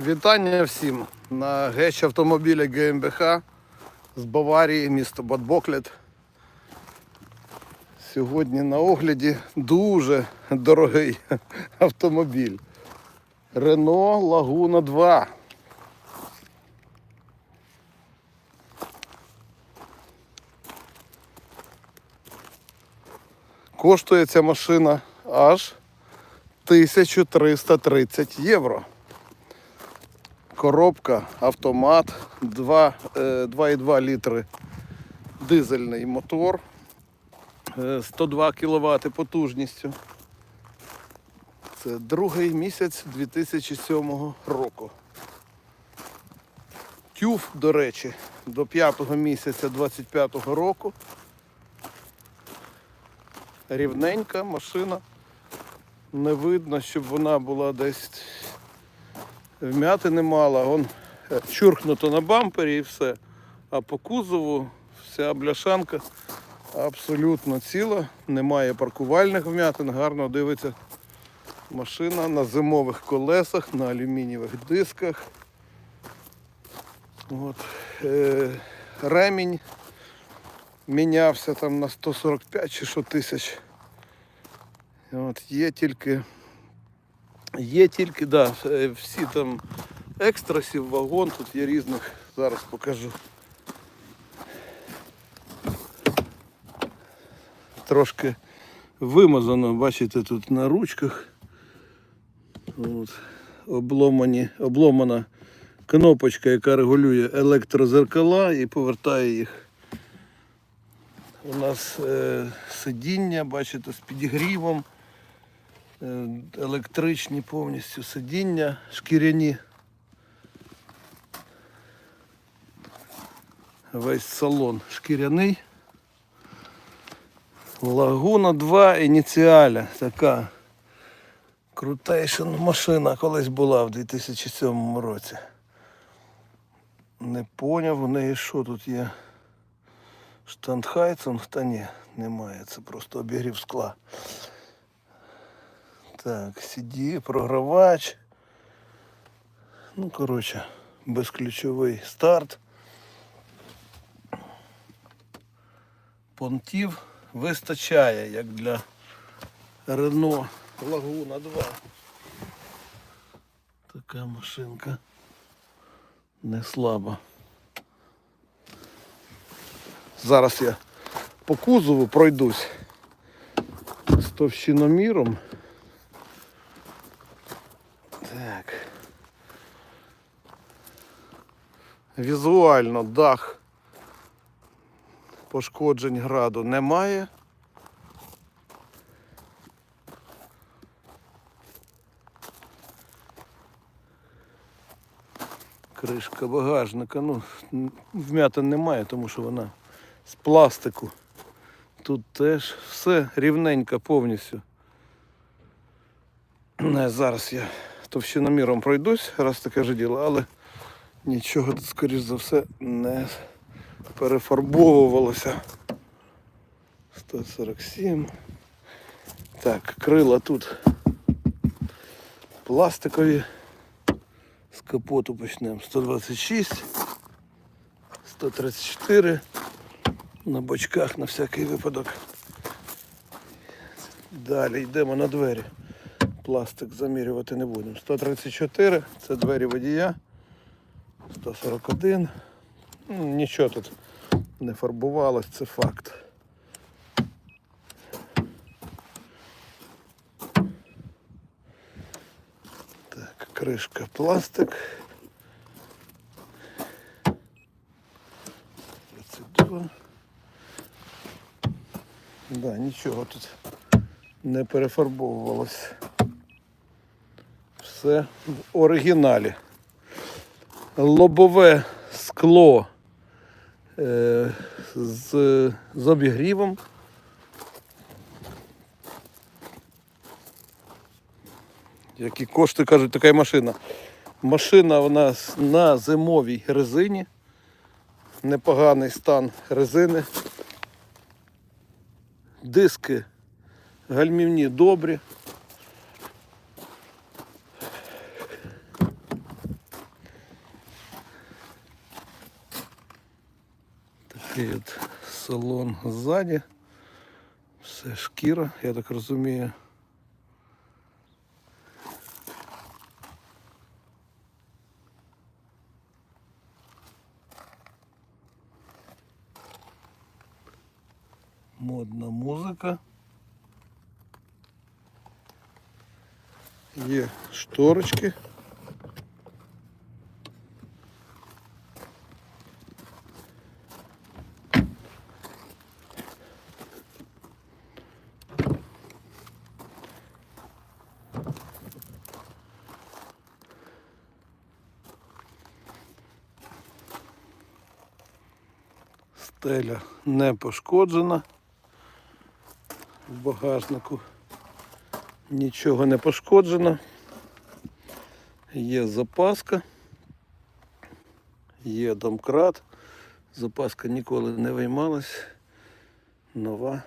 Вітання всім на геч автомобіля ГМБХ з Баварії, місто Бадбоклет. Сьогодні на огляді дуже дорогий автомобіль. Renault Laguna 2. Коштує ця машина аж 1330 євро. Коробка, автомат, 2, е, 2,2 літри дизельний мотор, е, 102 кВт потужністю. Це другий місяць 2007 року. Тюф, до речі, до п'ятого місяця 25 року. Рівненька машина. Не видно, щоб вона була десь вмяти мала. Вон е, чуркнуто на бампері і все. А по кузову вся бляшанка абсолютно ціла, немає паркувальних вмятин, гарно дивиться машина на зимових колесах, на алюмінієвих дисках. От. Е, ремінь мінявся там на 145 чи що тисяч. От, є тільки Є тільки, да, е, всі там екстрасів, вагон, тут є різних, зараз покажу. Трошки вимазано, бачите, тут на ручках. От, обломані, обломана кнопочка, яка регулює електрозеркала і повертає їх. У нас е, сидіння, бачите, з підігрівом електричні повністю сидіння, шкіряні. Весь салон шкіряний. Лагуна 2 ініціаля. Така крутейша машина колись була в 2007 році. Не поняв, у неї що тут є? Штандхайцен? Та ні, немає, це просто обігрів скла. Так, CD, програвач. Ну, коротше, безключовий старт. Понтів вистачає, як для Renault Laguna 2. Така машинка не слаба. Зараз я по кузову пройдусь з товщиноміром. Візуально дах пошкоджень граду немає. Кришка багажника, ну, вмятин немає, тому що вона з пластику. Тут теж все рівненько повністю. Зараз я товщиноміром пройдусь, раз таке ж діло, але нічого тут, скоріш за все, не перефарбовувалося. 147. Так, крила тут пластикові. З капоту почнемо. 126, 134. На бочках на всякий випадок. Далі йдемо на двері. Пластик замірювати не будемо. 134 це двері водія. 141. Ну, Нічого тут не фарбувалось, це факт. Так, кришка пластик. 32. Да, нічого тут не перефарбовувалось. Все в оригіналі. Лобове скло е, з, з обігрівом. Які кошти, кажуть, така машина. Машина у нас на зимовій резині. Непоганий стан резини. Диски гальмівні добрі. такий от салон ззаді. Все шкіра, я так розумію. Модна музика. Є шторочки. Стеля не пошкоджена. В багажнику нічого не пошкоджено. Є запаска, є домкрат. Запаска ніколи не виймалась. Нова.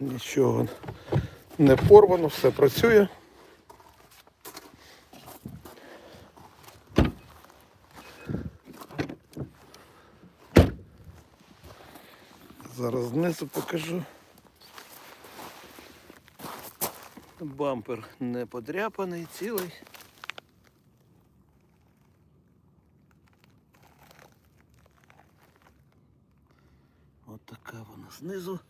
Нічого не порвано, все працює. Зараз знизу покажу. Бампер не подряпаний, цілий. От така вона знизу.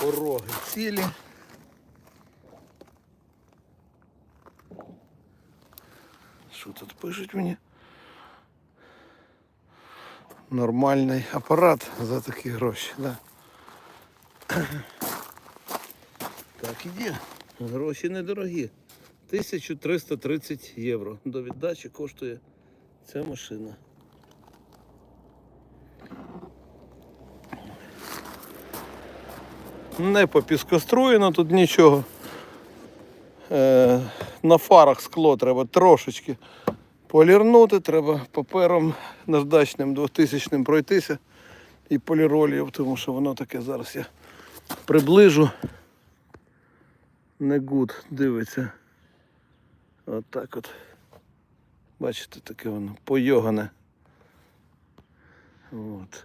Пороги цілі. Що тут пишуть мені? Нормальний апарат за такі гроші, да. Так і є. Гроші недорогі. 1330 євро. До віддачі коштує ця машина. Не попіскоструєно тут нічого. Е, на фарах скло треба трошечки полірнути, треба папером наждачним 2000 пройтися і поліролію, тому що воно таке зараз я приближу. Не гуд, дивиться. От от. Бачите, таке воно пойогане. От.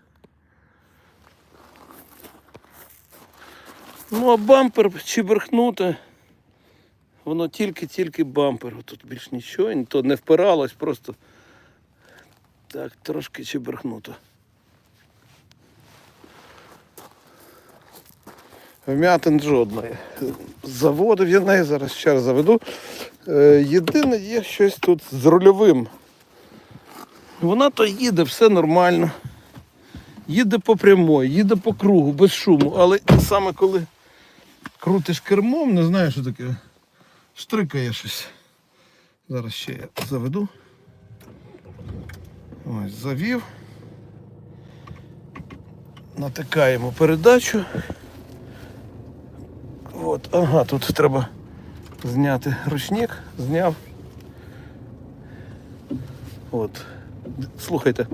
Ну а бампер чеберхнути. Воно тільки-тільки бампер. Тут більш нічого, і то не впиралось, просто так трошки чеберхнуто. Вмятин жодної. Заводив я неї, зараз ще раз заведу. Е, Єдине є щось тут з рульовим. Вона то їде, все нормально. Їде по прямой, їде по кругу, без шуму. Але саме коли крутиш кермом, не знаю, що таке. Штрикає щось. Зараз ще я заведу. Ось, завів. Натикаємо передачу. От, ага, тут треба зняти ручник, зняв. От. Слухайте.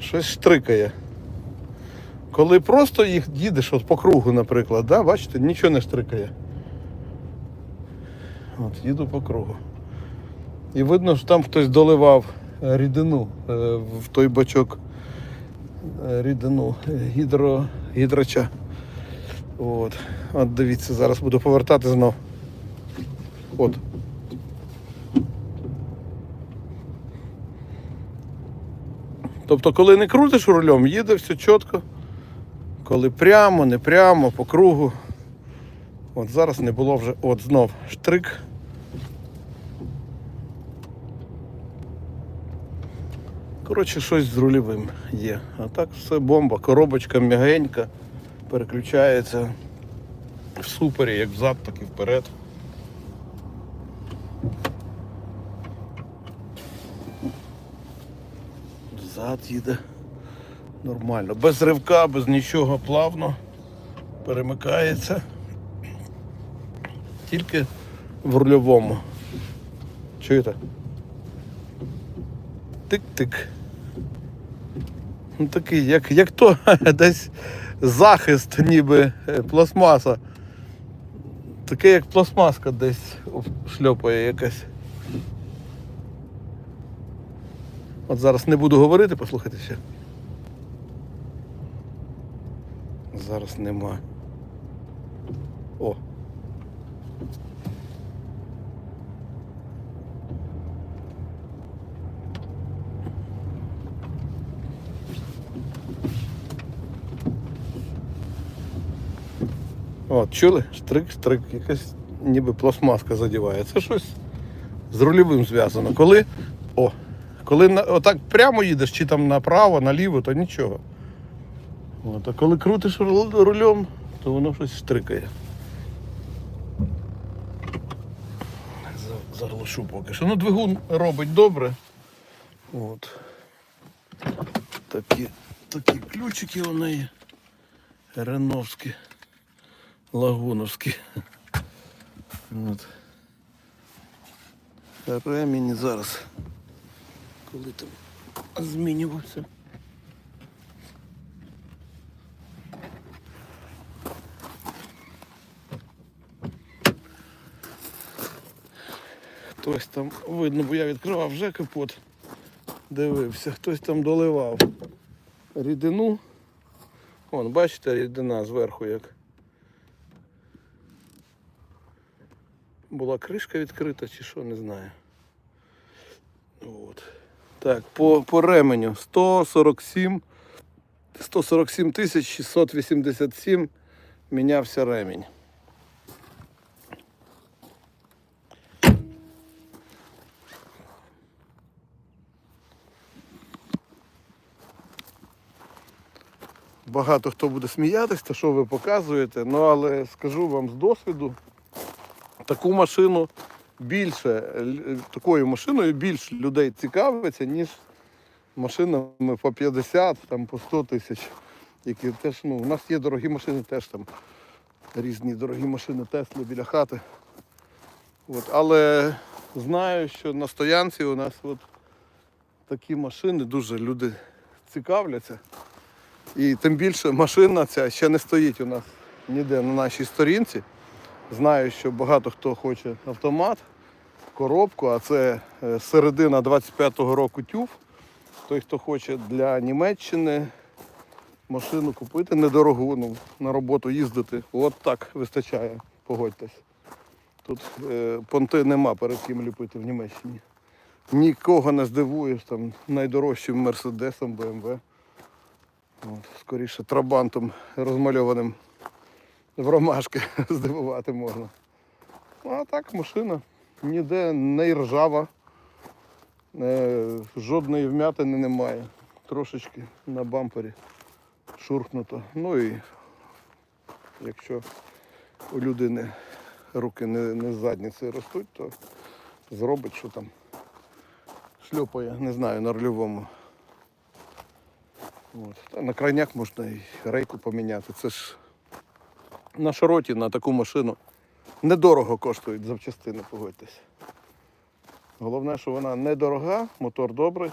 Щось штрикає. Коли просто їх їдеш от по кругу, наприклад, да, бачите, нічого не штрикає. От, їду по кругу. І видно, що там хтось доливав е, рідину е, в той бачок е, рідину гідро, гідрача. От. От дивіться, зараз буду повертати знов. От. Тобто, коли не крутиш рулем, їде все чітко. Коли прямо, не прямо, по кругу. От зараз не було вже от знов штрик. Коротше, щось з рульовим є. А так все бомба, коробочка м'ягенька, переключається в супері, як взад, так і вперед. Взад їде. Нормально. Без ривка, без нічого, плавно перемикається. Тільки в рульовому. Чуєте? Тик-тик. Ну, такий, як, як то десь захист, ніби е, пластмаса. Таке, як пластмаска десь шльопає якась. От зараз не буду говорити, послухайте ще. Зараз нема. О. От, чули? Штрик, штрик, якась ніби пластмаска задіває. Це щось з рульовим зв'язано. Коли. О, коли на, отак прямо їдеш, чи там направо, наліво, то нічого. От, а коли крутиш рулем, то воно щось штрикає. Заглушу поки що. Ну, двигун робить добре. От. Такі, такі ключики у неї. Реновські. Лагуновські. От. Ремінь зараз. Коли там змінювався. Хтось там видно, бо я відкривав вже капот. Дивився, хтось там доливав рідину. Вон, бачите, рідина зверху як. Була кришка відкрита чи що, не знаю. От. Так, по, по ременю 147 147 тисяч 687 мінявся ремінь. Багато хто буде сміятись, то що ви показуєте, ну але скажу вам з досвіду, таку машину більше, такою машиною більше людей цікавиться, ніж машинами по 50, там, по 100 тисяч. Які теж, ну, у нас є дорогі машини, теж там різні дорогі машини Тесли біля хати. От, але знаю, що на стоянці у нас от такі машини дуже люди цікавляться. І тим більше машина ця ще не стоїть у нас ніде на нашій сторінці. Знаю, що багато хто хоче автомат, коробку, а це е, середина 25-го року тюф. Той, хто хоче для Німеччини машину купити недорогу, ну, на роботу їздити. От так вистачає, погодьтесь. Тут е, понти нема перед ким ліпити в Німеччині. Нікого не здивуєш там найдорожчим мерседесом, БМВ. От, скоріше трабантом розмальованим в ромашки здивувати можна. Ну, а так машина ніде не ржава, е, жодної вмятини немає. Трошечки на бампері шурхнуто. Ну і якщо у людини руки не, не з задниці ростуть, то зробить, що там шльопає, не знаю, на рульовому. От. На крайняк можна і рейку поміняти. Це ж на широті на таку машину недорого коштують запчастини, погодьтесь. Головне, що вона недорога, мотор добрий,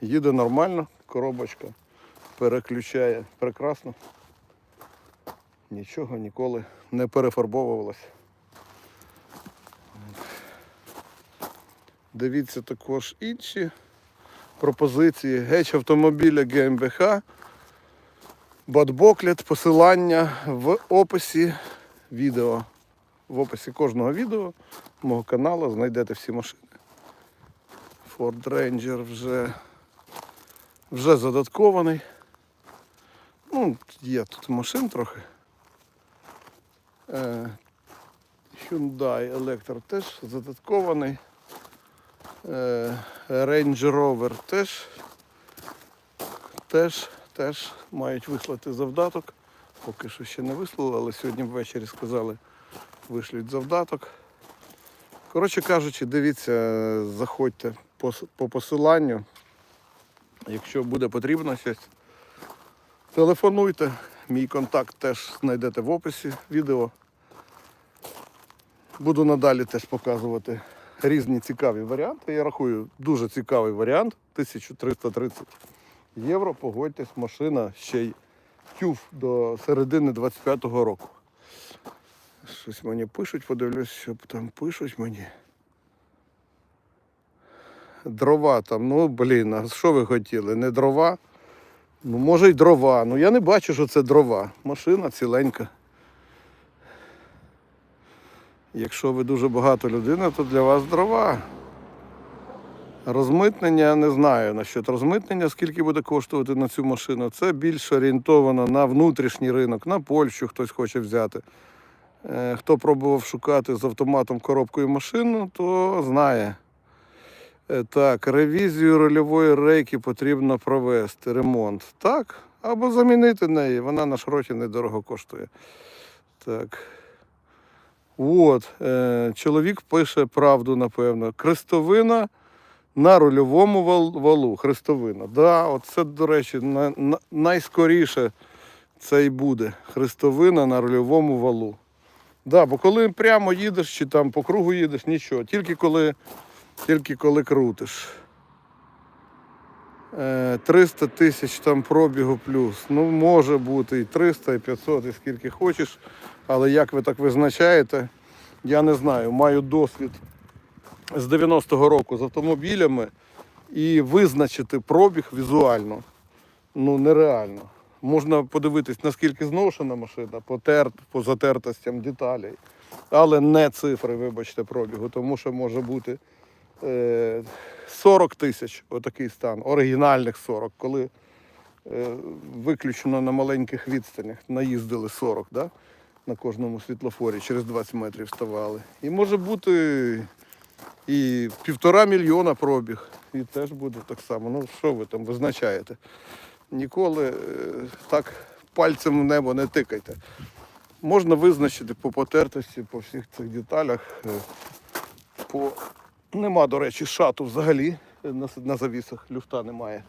їде нормально, коробочка переключає прекрасно. Нічого ніколи не перефарбовувалось. Дивіться також інші пропозиції геч автомобіля ГМБХ. Бадбоклет, посилання в описі відео. В описі кожного відео мого каналу знайдете всі машини. Ford Ranger вже, вже задаткований. Ну, є тут машин трохи. Е, Hyundai Electra теж задаткований. Е, Range Rover теж, теж, теж мають вислати завдаток. Поки що ще не вислали, але сьогодні ввечері сказали, вишлють завдаток. Коротше кажучи, дивіться, заходьте по, по посиланню. Якщо буде потрібно щось, телефонуйте. Мій контакт теж знайдете в описі відео. Буду надалі теж показувати різні цікаві варіанти. Я рахую, дуже цікавий варіант 1330 євро, погодьтесь, машина ще й тюф до середини 25-го року. Щось мені пишуть, подивлюсь, що там пишуть мені. Дрова там, ну блін, а що ви хотіли? Не дрова? Ну, може й дрова. Ну я не бачу, що це дрова. Машина ціленька. Якщо ви дуже багато людина, то для вас дрова. Розмитнення не знаю насчет розмитнення, скільки буде коштувати на цю машину. Це більш орієнтовано на внутрішній ринок, на Польщу хтось хоче взяти. Е, Хто пробував шукати з автоматом коробкою машину, то знає. Е, Так, ревізію рольової рейки потрібно провести, ремонт. Так, або замінити неї. Вона на шроті недорого коштує. Так. От, е, чоловік пише правду, напевно. Крестовина на рульовому валу. Хрестовина. Да, це, до речі, на, на, найскоріше це і буде. Хрестовина на рульовому валу. Да, бо коли прямо їдеш чи там по кругу їдеш, нічого. Тільки коли, тільки коли крутиш. Е, 300 тисяч там пробігу плюс. Ну, може бути і 300, і 500, і скільки хочеш. Але як ви так визначаєте, я не знаю. Маю досвід з 90-го року з автомобілями і визначити пробіг візуально ну нереально. Можна подивитись, наскільки зношена машина, по, тер... по затертостям деталей, але не цифри, вибачте, пробігу, тому що може бути е... 40 тисяч отакий стан, оригінальних 40, коли е... виключно на маленьких відстанях наїздили 40, да? на кожному світлофорі через 20 метрів ставали. І може бути і півтора мільйона пробіг. І теж буде так само. Ну що ви там визначаєте? Ніколи е, так пальцем в небо не тикайте. Можна визначити по потертості, по всіх цих деталях. е, По... Нема, до речі, шату взагалі на, на завісах, люфта немає.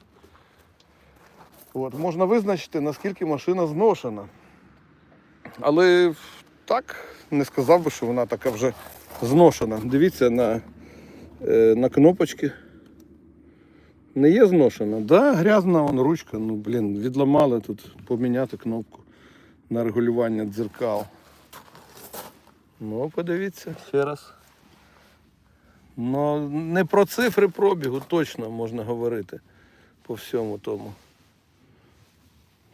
От, можна визначити, наскільки машина зношена. Але так не сказав би, що вона така вже зношена. Дивіться на, е, на кнопочки. Не є зношена. Да, грязна вон ручка. Ну, блін, відламали тут поміняти кнопку на регулювання дзеркал. Ну, подивіться ще раз. Ну, не про цифри пробігу точно можна говорити по всьому тому.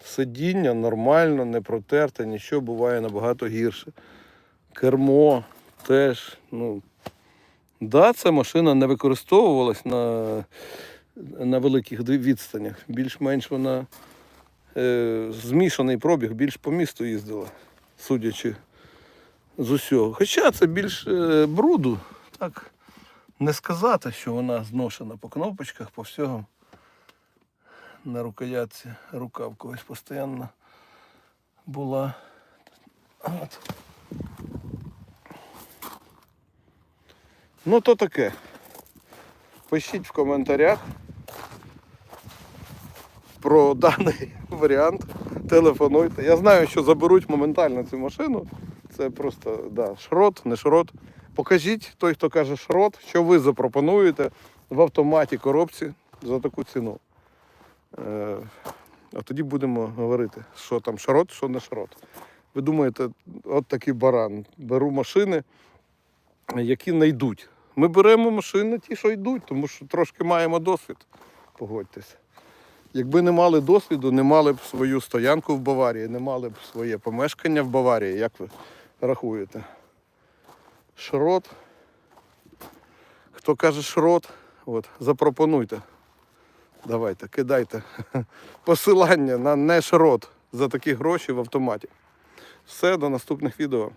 Сидіння нормально, не протерте, нічого буває набагато гірше. Кермо теж, ну. Да, ця машина не використовувалась на, на великих відстанях. Більш-менш вона е, змішаний пробіг, більш по місту їздила, судячи з усього. Хоча це більш е, бруду, так не сказати, що вона зношена по кнопочках, по всьому. На рукоятці рука в когось постійно була. От. Ну то таке. Пишіть в коментарях про даний варіант. Телефонуйте. Я знаю, що заберуть моментально цю машину. Це просто да, шрот, не шрот. Покажіть той, хто каже шрот, що ви запропонуєте в автоматі коробці за таку ціну. Е, а тоді будемо говорити, що там шрот, що не шрот. Ви думаєте, от такий баран. Беру машини, які не йдуть. Ми беремо машини ті, що йдуть, тому що трошки маємо досвід. Погодьтесь. Якби не мали досвіду, не мали б свою стоянку в Баварії, не мали б своє помешкання в Баварії, як ви рахуєте? Шрот. Хто каже шрот, от, запропонуйте. Давайте, кидайте посилання на не шрот за такі гроші в автоматі. Все, до наступних відео.